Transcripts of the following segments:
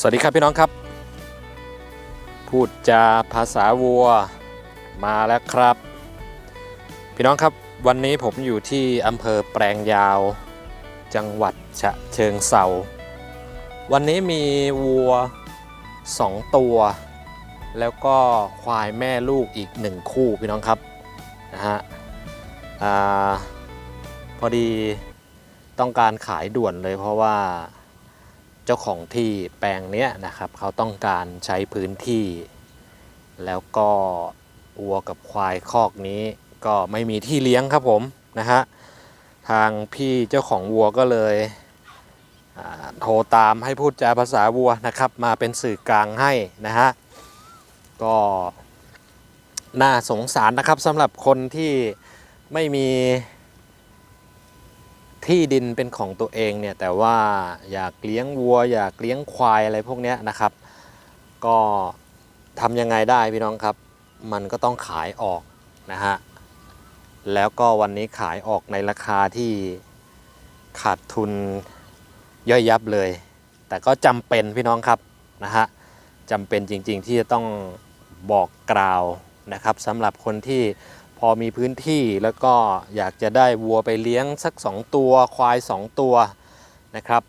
สวัสดีครับพี่น้องครับ พูดจาภาษาวัวมาแล้วครับ พี่น้องครับวันนี้ผมอยู่ที่อำเภอแปลงยาว จังหวัดฉะเชิงเซาวันนี้มีวัว 2 ตัว แล้วก็ควายแม่ลูกอีก 1 คู่พี่น้องครับนะฮะอพอดีต้องการขายด่วนเลยเพราะว่า เจ้าของที่แปลงเนี้ยนะครับเขาต้องการใช้พื้นที่ แล้วก็วัวกับควายคอกนี้ ก็ไม่มีที่เลี้ยงครับผมนะฮะทางพี่เจ้าของวัวก็เลยโทรตามให้พูดจาภาษาวัวนะครับมาเป็นสื่อกลางให้นะฮะก็น่าสงสารนะครับสำหรับคนที่ไม่มี ที่ดินเป็นของตัวเองเนี่ยแต่ว่าอยากเลี้ยงวัว อยากเลี้ยงควายอะไรพวกนี้นะครับ ก็ทำยังไงได้พี่น้องครับ มันก็ต้องขายออกนะฮะแล้วก็วันนี้ขายออกในราคาที่ขาดทุนย่อยยับเลย แต่ก็จำเป็นพี่น้องครับนะฮะจำเป็นจริงๆที่จะต้องบอกกล่าวนะครับสำหรับคนที่ พอมีพื้นที่แล้วก็อยากจะได้วัวไปเลี้ยงสัก 2 ตัวควาย 2 ตัวนะครับ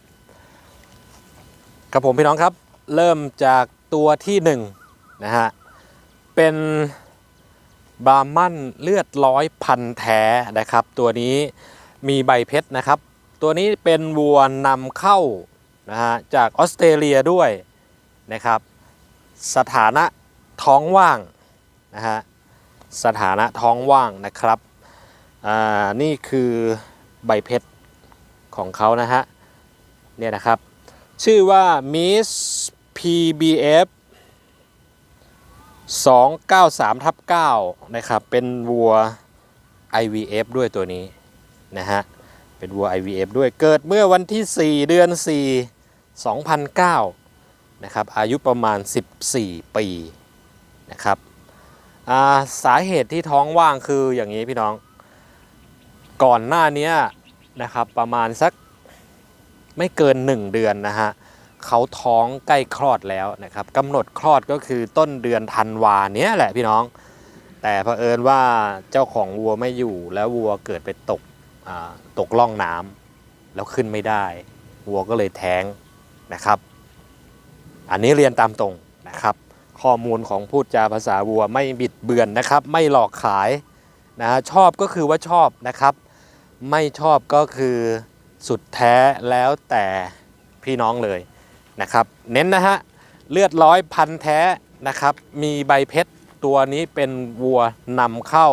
ครับผมพี่น้องครับเริ่มจากตัวที่1นะฮะเป็นบรามันเลือดร้อยพันแท้นะครับ ตัวนี้มีใบเพชรนะครับ ตัวนี้เป็นวัวนำเข้านะฮะจากออสเตรเลียด้วยนะครับ สถานะท้องว่างนะฮะ สถานะท้องว่างนะครับอ่านี่คือใบเพชรของเขานะฮะเนี่ยนะครับ ชื่อว่า Miss PBF 293ทับ9นะครับ เป็นวัว IVF ด้วยตัวนี้นะฮะ เป็นวัว IVF ด้วย เกิดเมื่อวันที่ 4 เดือน 4 2009 นะครับ อายุประมาณ 14 ปีนะครับ สาเหตุที่ท้องว่างคืออย่างนี้พี่น้อง ก่อนหน้านี้นะครับประมาณสักไม่เกิน 1 เดือนนะฮะเขาท้องใกล้คลอดแล้วนะครับกำหนดคลอดก็คือต้นเดือนธันวาเนี้ยแหละพี่น้อง แต่เผอิญว่าเจ้าของวัวไม่อยู่แล้ววัวเกิดไปตกตกล่องน้ำแล้วขึ้นไม่ได้ วัวก็เลยแท้งนะครับ อันนี้เรียนตามตรงนะครับ ข้อมูลของพูดจาภาษาวัวไม่บิดเบือนนะครับ ไม่หลอกขายนะฮะชอบก็คือว่าชอบนะครับ ไม่ชอบก็คือสุดแท้แล้วแต่พี่น้องเลยนะครับ เน้นนะฮะเลือดร้อยพันแท้นะครับ มีใบเพชรตัวนี้เป็นวัวนำเข้า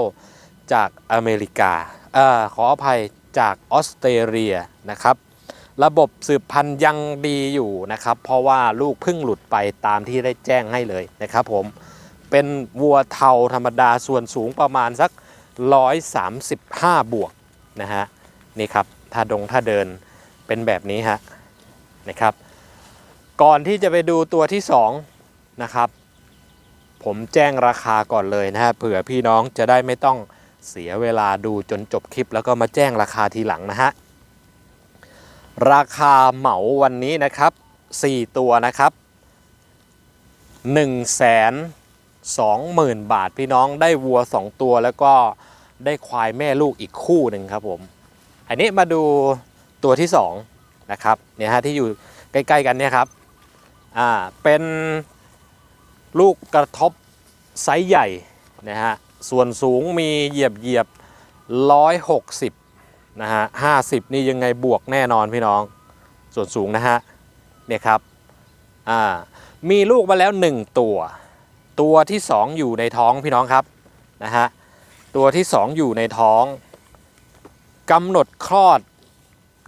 จากอเมริกาเออขออภัยจากออสเตรเลียนะครับ ระบบสืบพันธุ์ยังดีอยู่นะครับ เพราะว่าลูกเพิ่งหลุดไปตามที่ได้แจ้งให้เลยนะครับผมเป็นวัวเทาธรรมดาส่วนสูงประมาณสัก 135 บวกนะฮะนี่ครับถ้าดงถ้าเดินเป็นแบบนี้ฮะนะครับ ก่อนที่จะไปดูตัวที่2นะครับผมแจ้งราคาก่อนเลยนะฮะเผื่อพี่น้องจะได้ไม่ต้องเสียเวลาดูจนจบคลิป แล้วก็มาแจ้งราคาทีหลังนะฮะ ราคาเหมาวันนี้นะครับ 4 ตัวนะครับ 1 2 0 0 0 0 บาทพี่น้องได้วัว 2 ตัวแล้วก็ได้ควายแม่ลูกอีกคู่หนึ่งครับผม อันนี้มาดูตัวที่ 2 นะครับเนี่ยฮะที่อยู่ใกล้ๆกันเนี่ยครับอ่าเป็นลูกกระทบไซส์ใหญ่นะฮะส่วนสูงมีเหยียบเหยียบร้อยหกสิบ นะฮะห้าสิบนี่ยังไงบวกแน่นอนพี่น้อง ส่วนสูงนะฮะเนี่ยครับอ่ามีลูกมาแล้ว 1 ตัว ตัวที่ 2 อยู่ในท้องพี่น้องครับนะฮะตัวที่ 2 อยู่ในท้องกำหนดคลอด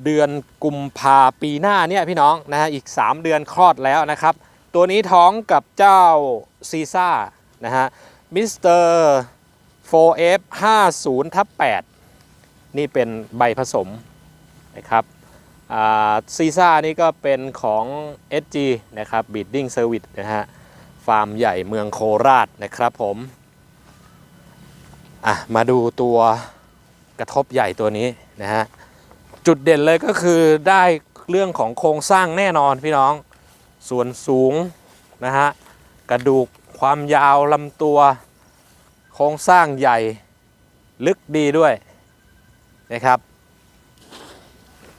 เดือนกุมภาปีหน้าเนี่ยพี่น้องนะฮะอีก 3 เดือนคลอดแล้วนะครับ ตัวนี้ท้องกับเจ้าซีซ่านะฮะมิสเตอร์ 4F 50ทับ8 นี่เป็นใบผสมนะครับซีซ่านี่ก็เป็นของ SG นะครับ Breeding Service นะฮะฟาร์มใหญ่เมืองโคราชนะครับผมอะมาดูตัวกระทบใหญ่ตัวนี้นะฮะจุดเด่นเลยก็คือได้เรื่องของโครงสร้างแน่นอนพี่น้อง ส่วนสูงนะฮะกระดูกความยาวลำตัว โครงสร้างใหญ่ลึกดีด้วย นะครับ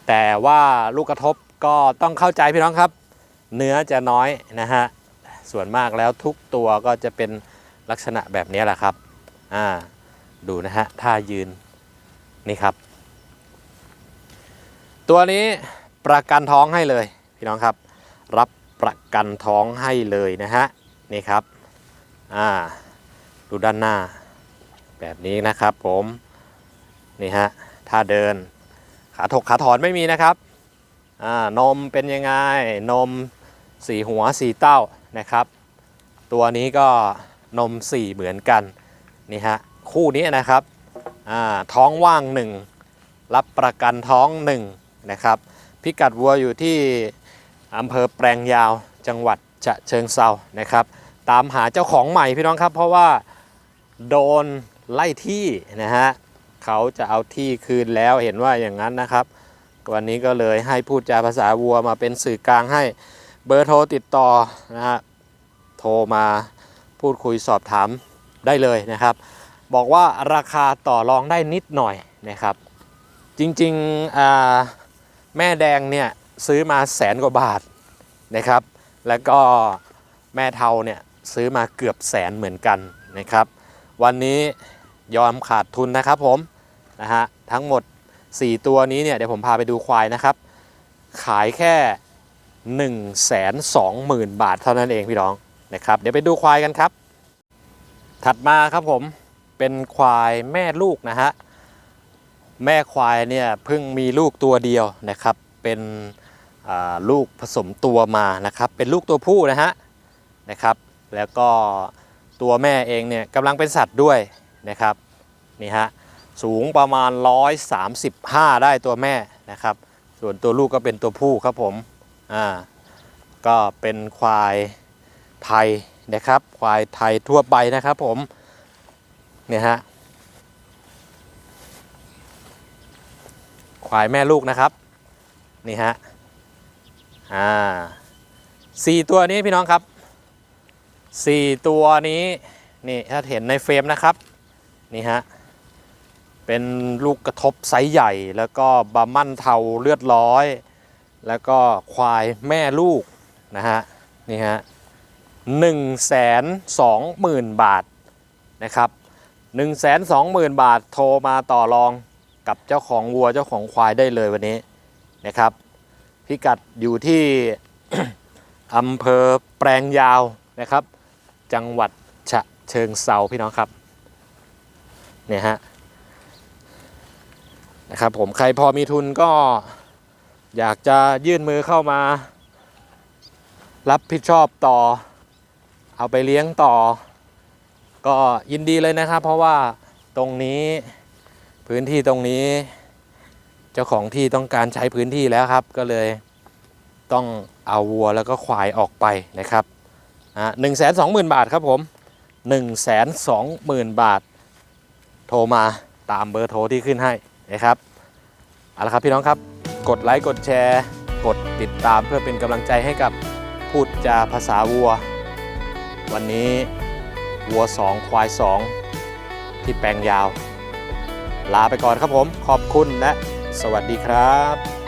แต่ว่าลูกกระทบก็ต้องเข้าใจพี่น้องครับ เนื้อจะน้อยนะฮะส่วนมากแล้วทุกตัวก็จะเป็นลักษณะแบบนี้แหละครับอ่าดูนะฮะท่ายืนนี่ครับ ตัวนี้ประกันท้องให้เลยพี่น้องครับ รับประกันท้องให้เลยนะฮะนี่ครับอ่าดูด้านหน้า แบบนี้นะครับผม นี่ฮะ ท่าเดิน ขาถกขาถอนไม่มีนะครับนมเป็นยังไง นมสี่หัวสี่เต้านะครับ ตัวนี้ก็นมสี่เหมือนกันนี่ฮะคู่นี้นะครับท้องว่างหนึ่งรับประกันท้องหนึ่งนะครับ พิกัดวัวอยู่ที่อำเภอแปลงยาวจังหวัดฉะเชิงเซานะครับ ตามหาเจ้าของใหม่พี่น้องครับ เพราะว่าโดนไล่ที่นะฮะ เขาจะเอาที่คืนแล้วเห็นว่าอย่างนั้นนะครับ วันนี้ก็เลยให้พูดจาภาษาวัวมาเป็นสื่อกลางให้เบอร์โทรติดต่อนะฮะโทรมาพูดคุยสอบถามได้เลยนะครับ บอกว่าราคาต่อรองได้นิดหน่อยนะครับ จริงๆแม่แดงเนี่ยซื้อมาแสนกว่าบาทนะครับ แล้วก็แม่เทาเนี่ยซื้อมาเกือบแสนเหมือนกันนะครับ วันนี้ ยอมขาดทุนนะครับผมนะฮะทั้งหมด 4 ตัวนี้เนี่ยเดี๋ยวผมพาไปดูควายนะครับ ขายแค่ 1 2 0 0 0 0 บาทเท่านั้นเองพี่น้องนะครับเดี๋ยวไปดูควายกันครับ ถัดมาครับผมเป็นควายแม่ลูกนะฮะแม่ควายเนี่ยเพิ่งมีลูกตัวเดียวนะครับ เป็นลูกผสมตัวมานะครับ เป็นลูกตัวผู้นะฮะนะครับ แล้วก็ตัวแม่เองเนี่ยกำลังเป็นสัตว์ด้วย นะครับนี่ฮะสูงประมาณ 135 ได้ตัวแม่นะครับ ส่วนตัวลูกก็เป็นตัวผู้ครับผมอ่าก็เป็นควายไทยนะครับควายไทยทั่วไปนะครับผมเนี่ยฮะควายแม่ลูกนะครับนี่ฮะอ่าสี่ตัวนี้พี่น้องครับสี่ตัวนี้นี่ถ้าเห็นในเฟรมนะครับ นี่ฮะ เป็นลูกกระทบไซส์ใหญ่ แล้วก็บามั่นเทาเลือดร้อย แล้วก็ควายแม่ลูกนะฮะ นี่ฮะหนึ่งแสนสองหมื่นบาทนะครับหนึ่งแสนสองหมื่นบาทโทรมาต่อรองกับเจ้าของวัวเจ้าของควายได้เลยวันนี้นะครับพิกัดอยู่ที่อำเภอแปลงยาวนะครับ จังหวัดฉะเชิงเซาพี่น้องครับ เนี่ยฮะนะครับผมใครพอมีทุนก็อยากจะยื่นมือเข้ามา รับผิดชอบต่อ เอาไปเลี้ยงต่อ ก็ยินดีเลยนะครับ เพราะว่าตรงนี้พื้นที่ตรงนี้ เจ้าของที่ต้องการใช้พื้นที่แล้วครับ ก็เลยต้องเอาวัวแล้วก็ควายออกไปนะครับหนึ่งแสนสองหมื่นบาทครับผม1นึ่งแสนสองหมื่นบาท โทรมาตามเบอร์โทรที่ขึ้นให้นะครับเอาละครับพี่น้องครับ กดไลค์กดแชร์ กดติดตามเพื่อเป็นกำลังใจให้กับพูดจาภาษาวัว วันนี้วัว 2 ควาย 2 ที่แปลงยาว ลาไปก่อนครับผม ขอบคุณและสวัสดีครับ